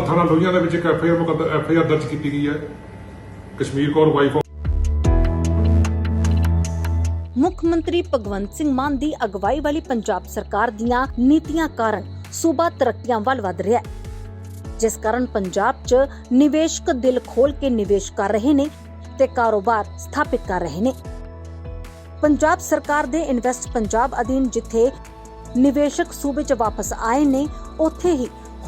ਕੱਲ ਥਾਣਾ ਲੋਹੀਆਂ ਦੇ ਵਿੱਚ ਇੱਕ ਐਫ ਆਈ ਆਰ ਮੁਕੱਦਰ ਐਫ ਆਈ ਆਰ ਦਰਜ ਕੀਤੀ ਗਈ ਹੈ। ਕਸ਼ਮੀਰ ਕੌਰ, ਵਾਈਫ ਮੁੱਖ ਮੰਤਰੀ ਭਗਵੰਤ ਸਿੰਘ ਮਾਨ ਦੀ ਅਗਵਾਈ ਵਾਲੀ ਪੰਜਾਬ ਸਰਕਾਰ ਦੀਆਂ ਨੀਤੀਆਂ ਕਾਰਨ ਸੂਬਾ ਤਰੱਕੀਆਂ ਵੱਲ ਵਧ ਰਿਹਾ ਹੈ। ਜਿਸ ਕਾਰਨ ਪੰਜਾਬ 'ਚ ਨਿਵੇਸ਼ਕ ਦਿਲ ਖੋਲ ਕੇ ਨਿਵੇਸ਼ ਕਰ ਰਹੇ ਨੇ ਤੇ ਕਾਰੋਬਾਰ ਸਥਾਪਿਤ ਕਰ ਰਹੇ ਨੇ। ਪੰਜਾਬ ਸਰਕਾਰ ਦੇ ਇਨਵੈਸਟ ਪੰਜਾਬ ਅਧੀਨ ਜਿੱਥੇ ਨਿਵੇਸ਼ਕ ਸੂਬੇ 'ਚ ਵਾਪਸ ਆਏ ਨੇ, ਉੱਥੇ ਹੀ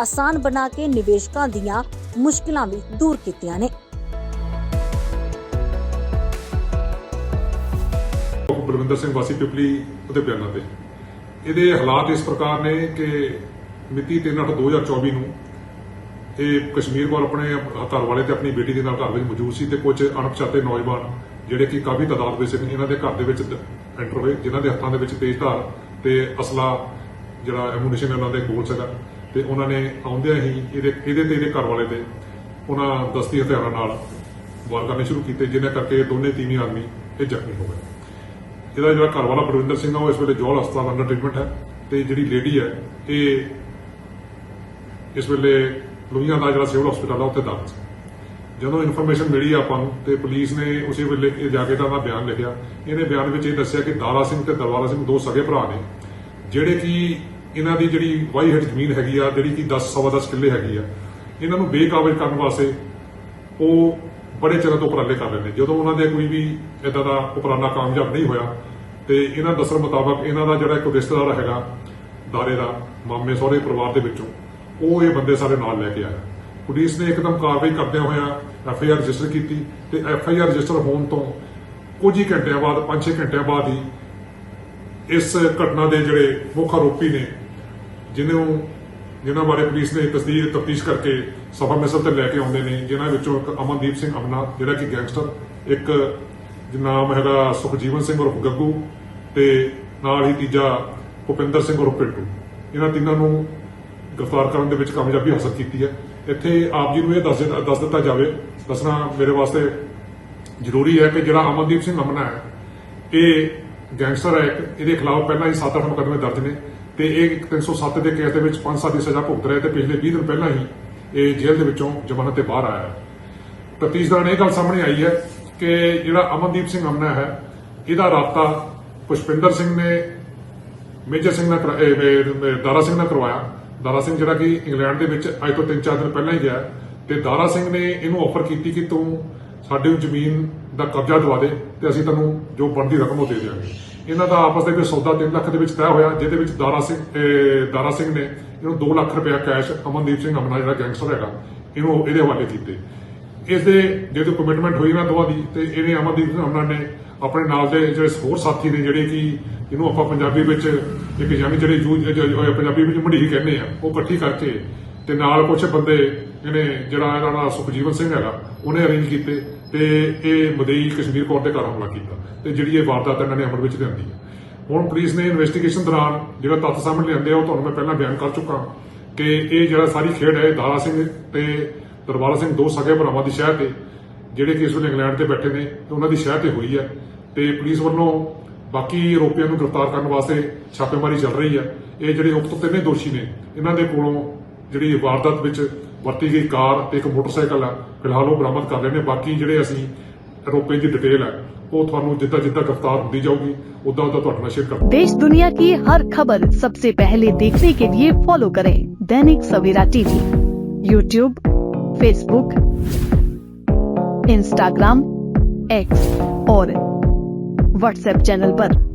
ਆਸਾਨ ਬਣਾ ਕੇ ਨਿਵੇਸ਼ਕਾਂ ਦੀਆਂ ਮੁਸ਼ਕਲਾਂ ਵੀ ਦੂਰ ਕੀਤੀਆਂ ਨੇ। ਬਲਵਿੰਦਰ ਸਿੰਘ ਵਾਸੀ ਪਿਪਲੀ ਉਹਦੇ ਬਿਆਨਾਂ ਤੇ। ਇਹਦੇ ਹਾਲਾਤ ਇਸ ਪ੍ਰਕਾਰ ਨੇ ਕਿ ਮਿਤੀ 3/8/2024 ਨੂੰ ਇਹ ਕਸ਼ਮੀਰ ਕੋਲ ਆਪਣੇ ਘਰ ਵਾਲੇ ਤੇ ਆਪਣੀ ਬੇਟੀ ਦੇ ਨਾਲ ਘਰ ਵਿੱਚ ਮੌਜੂਦ ਸੀ ਤੇ ਕੁਝ ਅਣਪਛਾਤੇ ਨੌਜਵਾਨ ਜਿਹੜੇ ਕਿ ਕਾਫੀ ਤਾਦਾਦ ਵਿੱਚ ਸੀ ਇਹਨਾਂ ਦੇ ਘਰ ਦੇ ਵਿੱਚ ਐਂਟਰ ਹੋਏ, ਜਿਨ੍ਹਾਂ ਦੇ ਹੱਥਾਂ ਦੇ ਵਿੱਚ ਤੇਜ਼ਧਾਰ ਤੇ ਅਸਲਾ ਜਿਹੜਾ ਐਮੂਨੀਸ਼ਨ ਉਹਨਾਂ ਦੇ ਕੋਲ ਸੀਗਾ ਤੇ ਉਹਨਾਂ ਨੇ ਆਉਂਦਿਆਂ ਹੀ ਇਹਦੇ ਇਹਦੇ ਤੇ ਇਹਦੇ ਘਰ ਵਾਲੇ ਤੇ ਉਹਨਾਂ ਦਸਤੀ ਹਥਿਆਰਾਂ ਨਾਲ ਵਾਰ ਕਰਨੇ ਸ਼ੁਰੂ ਕੀਤੇ, ਜਿਨ੍ਹਾਂ ਕਰਕੇ ਦੋਨੇ ਤੀਵੀਂ ਆਦਮੀ ਇਹ ਜ਼ਖਮੀ ਹੋ ਗਏ। ਇਹਦਾ ਜਿਹੜਾ ਘਰ ਵਾਲਾ ਪ੍ਰਵਿੰਦਰ ਸਿੰਘ ਆ, ਉਹ ਇਸ ਵੇਲੇ ਜੋਲ ਹਸਪਤਾਲ ਅੰਡਰ ਟ੍ਰੀਟਮੈਂਟ ਹੈ ਤੇ ਜਿਹੜੀ ਲੇਡੀ ਹੈ, ਇਹ ਇਸ ਵੇਲੇ ਲੋਹੀਆਂ ਦਾ ਜਿਹੜਾ ਸਿਵਲ ਹਸਪਤਾਲ ਆ, ਉੱਥੇ ਦਾਖਲ ਸੀ। ਜਦੋਂ ਇਨਫੋਰਮੇਸ਼ਨ ਮਿਲੀ ਆਪਾਂ ਨੂੰ ਤੇ ਪੁਲਿਸ ਨੇ ਉਸੇ ਵੇਲੇ ਇਹ ਜਾ ਕੇ ਤਾਂ ਦਾ ਬਿਆਨ ਲਿਖਿਆ। ਇਹਨੇ ਬਿਆਨ ਵਿੱਚ ਇਹ ਦੱਸਿਆ ਕਿ ਦਾਰਾ ਸਿੰਘ ਤੇ ਦਰਬਾਰਾ ਸਿੰਘ ਦੋ ਸਗੇ ਭਰਾ ਨੇ, ਜਿਹੜੇ ਕਿ ਇਹਨਾਂ ਦੀ ਜਿਹੜੀ ਵਾਈ ਹੇਠ ਜ਼ਮੀਨ ਹੈਗੀ ਆ, ਜਿਹੜੀ ਕਿ 10 ਸਵਾ 10 ਕਿੱਲੇ ਹੈਗੀ ਆ, ਇਹਨਾਂ ਨੂੰ ਬੇਕਾਬਜ਼ ਕਰਨ ਵਾਸਤੇ ਉਹ ਬੜੇ ਚਿਰਾਂ ਤੋਂ ਉਪਰਾਲੇ ਕਰ ਰਹੇ ਨੇ। ਜਦੋਂ ਉਹਨਾਂ ਦੇ ਕੋਈ ਵੀ ਇਦਾਂ ਦਾ ਉਪਰਾਲਾ ਕਾਮਯਾਬ ਨਹੀਂ ਹੋਇਆ ਤੇ ਇਹਨਾਂ ਦੱਸਣ ਮੁਤਾਬਕ ਇਹਨਾਂ ਦਾ ਜਿਹੜਾ ਇੱਕ ਰਿਸ਼ਤੇਦਾਰ ਹੈਗਾ, ਦਾਰੇ ਦਾ, ਮਾਮੇ ਸਹੁਰੇ ਪਰਿਵਾਰ ਦੇ ਵਿੱਚੋਂ, ਉਹ ਇਹ ਬੰਦੇ ਸਾਰੇ ਨਾਲ ਲੈ ਕੇ ਆਇਆ। ਪੁਲਿਸ ਨੇ ਇੱਕਦਮ ਕਾਰਵਾਈ ਕਰਦਿਆਂ ਹੋਇਆ ਐਫ ਆਈ ਆਰ ਰਜਿਸਟਰ ਕੀਤੀ ਤੇ ਐਫ ਆਈ ਆਰ ਰਜਿਸਟਰ ਹੋਣ ਤੋਂ ਕੁਝ ਹੀ ਘੰਟਿਆਂ ਬਾਅਦ 5-6 ਘੰਟਿਆਂ ਬਾਅਦ ਹੀ ਇਸ ਘਟਨਾ ਦੇ ਜਿਹੜੇ ਮੁੱਖ ਆਰੋਪੀ ਨੇ ਜਿਹਨੂੰ ਜਿਨ੍ਹਾਂ ਬਾਰੇ ਪੁਲਿਸ ਨੇ ਤਸਦੀਕ, ਤਫਤੀਸ਼ ਕਰਕੇ ਸਫਾ ਮਿਸਲ ਤੇ ਲੈ ਕੇ ਆਉਂਦੇ ਨੇ, ਜਿਨ੍ਹਾਂ ਵਿੱਚੋਂ ਇੱਕ ਅਮਨਦੀਪ ਸਿੰਘ ਅਮਨਾ, ਜਿਹੜਾ ਕਿ ਗੈਂਗਸਟਰ, ਇੱਕ ਨਾਮ ਹੈਗਾ ਸੁਖਜੀਵਨ ਸਿੰਘ ਉਰਫ ਗੱਗੂ ਤੇ ਨਾਲ ਹੀ ਤੀਜਾ ਭੁਪਿੰਦਰ ਸਿੰਘ ਉਰਫ ਪਿੰਟੂ। ਇਹਨਾਂ ਤਿੰਨਾਂ ਨੂੰ ਗ੍ਰਿਫਤਾਰ ਕਰਨ ਦੇ ਵਿੱਚ ਕਾਮਯਾਬੀ ਹਾਸਲ ਕੀਤੀ ਹੈ। ਇੱਥੇ ਆਪ ਜੀ ਨੂੰ ਇਹ ਦੱਸ ਦੱਸ ਦਿੱਤਾ ਜਾਵੇ, ਦੱਸਣਾ ਮੇਰੇ ਵਾਸਤੇ ਜ਼ਰੂਰੀ ਹੈ ਕਿ ਜਿਹੜਾ ਅਮਨਦੀਪ ਸਿੰਘ ਅਮਨਾ ਹੈ, ਇਹ ਗੈਂਗਸਟਰ ਹੈ ਇੱਕ, ਇਹਦੇ ਖਿਲਾਫ ਪਹਿਲਾਂ ਹੀ 7-8 ਮੁਕੱਦਮੇ ਦਰਜ ਨੇ ਤੇ ਇਹ 307 ਦੇ ਕੇਸ ਦੇ ਵਿੱਚ 5 ਸਾਲ ਦੀ ਸਜ਼ਾ ਭੁਗਤ ਰਿਹਾ ਤੇ ਪਿਛਲੇ 20 ਦਿਨ ਪਹਿਲਾਂ ਹੀ ਇਹ ਜੇਲ੍ਹ ਦੇ ਵਿੱਚੋਂ ਜ਼ਮਾਨਤ ਤੇ ਬਾਹਰ ਆਇਆ ਹੈ। ਤਫਤੀਸ਼ ਦੌਰਾਨ ਇਹ ਗੱਲ ਸਾਹਮਣੇ ਆਈ ਹੈ ਕਿ ਜਿਹੜਾ ਅਮਨਦੀਪ ਸਿੰਘ ਅਮਨਾ ਹੈ, ਇਹਦਾ ਰਾਬਤਾ ਪੁਸ਼ਪਿੰਦਰ ਸਿੰਘ ਨੇ, ਮੇਜਰ ਸਿੰਘ ਨਾਲ ਕਰਾ- ਦਾਰਾ ਸਿੰਘ ਨਾਲ ਕਰਵਾਇਆ। ਦਾਰਾ ਸਿੰਘ ਜਿਹੜਾ ਕਿ ਇੰਗਲੈਂਡ ਦੇ ਵਿੱਚ ਅੱਜ ਤੋਂ 3-4 ਦਿਨ ਪਹਿਲਾਂ ਹੀ ਗਿਆ ਤੇ ਦਾਰਾ ਸਿੰਘ ਨੇ ਇਹਨੂੰ ਆਫਰ ਕੀਤੀ ਕਿ ਤੂੰ ਸਾਡੇ ਜ਼ਮੀਨ ਦਾ ਕਬਜ਼ਾ ਦਵਾ ਦੇ ਤੇ ਅਸੀਂ ਤੈਨੂੰ ਜੋ ਬਣਦੀ ਰਕਮ ਉਹ ਦੇ ਦਿਆਂਗੇ। ਇਹਨਾਂ ਦਾ ਆਪਸ ਦੇ ਵਿੱਚ ਸੌਦਾ 3 ਲੱਖ ਦੇ ਵਿੱਚ ਤੈਅ ਹੋਇਆ, ਜਿਹਦੇ ਵਿੱਚ ਦਾਰਾ ਸਿੰਘ ਦਾਰਾ ਸਿੰਘ ਨੇ ਇਹਨੂੰ 2 ਲੱਖ ਰੁਪਇਆ ਕੈਸ਼ ਅਮਨਦੀਪ ਸਿੰਘ ਅਮਨਾ, ਜਿਹੜਾ ਗੈਂਗਸਟਰ ਹੈਗਾ, ਇਹਨੂੰ ਇਹਦੇ ਹਵਾਲੇ ਕੀਤੇ। ਇਸ ਦੇ ਜਦੋਂ ਕਮਿਟਮੈਂਟ ਹੋਈ ਨਾ ਦੋਵਾਂ ਦੀ ਤੇ ਇਹਨੇ ਅਮਨਦੀਪ ਸਿੰਘ ਅਮਨਾ ਨੇ ਆਪਣੇ ਨਾਲ ਦੇ ਜਿਹੜੇ ਹੋਰ ਸਾਥੀ ਨੇ, ਜਿਹੜੇ ਕਿ ਜਿਹਨੂੰ ਆਪਾਂ ਪੰਜਾਬੀ ਵਿੱਚ ਇੱਕ ਯਾਨੀ ਜਿਹੜੇ ਪੰਜਾਬੀ ਵਿੱਚ ਮੰਡੀਹੀ ਕਹਿੰਦੇ ਆ, ਉਹ ਇਕੱਠੀ ਕਰਕੇ ਤੇ ਨਾਲ ਕੁਝ ਬੰਦੇ ਇਹਨੇ ਜਿਹੜਾ ਇਹਨਾਂ ਨਾਮ ਸੁਖਜੀਵਨ ਸਿੰਘ ਹੈਗਾ, ਉਹਨੇ ਅਰੇਂਜ ਕੀਤੇ ਤੇ ਇਹ ਮਦਈ ਕਸ਼ਮੀਰ ਕੋਰਟ ਦੇ ਘਰ ਹਮਲਾ ਕੀਤਾ ਤੇ ਜਿਹੜੀ ਇਹ ਵਾਰਦਾਤ ਇਹਨਾਂ ਨੇ ਅਮਲ ਵਿੱਚ ਲਿਆਂਦੀ ਹੈ। ਹੁਣ ਪੁਲਿਸ ਨੇ ਇਨਵੈਸਟੀਗੇਸ਼ਨ ਦੌਰਾਨ ਜਿਹੜਾ ਤੱਥ ਸਾਹਮਣੇ ਲਿਆਂਦੇ ਆ, ਉਹ ਤੁਹਾਨੂੰ ਮੈਂ ਪਹਿਲਾਂ ਬਿਆਨ ਕਰ ਚੁੱਕਾ ਕਿ ਇਹ ਜਿਹੜਾ ਸਾਰੀ ਖੇਡ ਹੈ ਦਾਰਾ ਸਿੰਘ ਤੇ ਦਰਬਾਰਾ ਸਿੰਘ ਦੋ ਸਗੇ ਭਰਾਵਾਂ ਦੀ ਸ਼ਹਿਰ ਤੇ, ਜਿਹੜੇ ਕਿ ਇਸ ਵੇਲੇ ਇੰਗਲੈਂਡ ਤੇ ਬੈਠੇ ਨੇ, ਤੇ ਉਹਨਾਂ ਦੀ ਸ਼ਹਿਰ ਤੇ ਹੋਈ ਹੈ ਤੇ ਪੁਲਿਸ ਵੱਲੋਂ ਬਾਕੀ ਆਰੋਪੀਆਂ ਨੂੰ ਗ੍ਰਿਫਤਾਰ ਕਰਨ ਵਾਸਤੇ ਛਾਪੇਮਾਰੀ ਚੱਲ ਰਹੀ ਹੈ। ਇਹ ਜਿਹੜੇ ਉਕਤ ਤਿੰਨੇ ਦੋਸ਼ੀ ਨੇ, ਇਹਨਾਂ ਦੇ ਕੋਲੋਂ ਜਿਹੜੀ ਵਾਰਦਾਤ ਵਿੱਚ ਵਰਤੀ ਗਈ ਕਾਰ ਤੇ ਇੱਕ ਮੋਟਰਸਾਈਕਲ ਆ ਫਿਲਹਾਲ ਉਹ ਬਰਾਮਦ ਕਰ ਲਏ ਨੇ ਬਾਕੀ ਜਿਹੜੇ ਅਸੀਂ ਆਰੋਪੀਆਂ ਦੀ ਡਿਟੇਲ ਹੈ ਉਹ ਤੁਹਾਨੂੰ ਜਿੱਦਾਂ ਜਿੱਦਾਂ ਗ੍ਰਿਫਤਾਰ ਹੁੰਦੀ ਜਾਊਗੀ ਉਦਾਂ ਉਦਾਂ ਤੁਹਾਡੇ ਨਾਲ ਸ਼ੇਅਰ ਕਰਾਂਗੇ देश दुनिया की हर खबर सबसे पहले देखने के लिए फॉलो करें Dainik Savera TV YouTube Facebook Instagram X और व्हाट्सएप चैनल पर।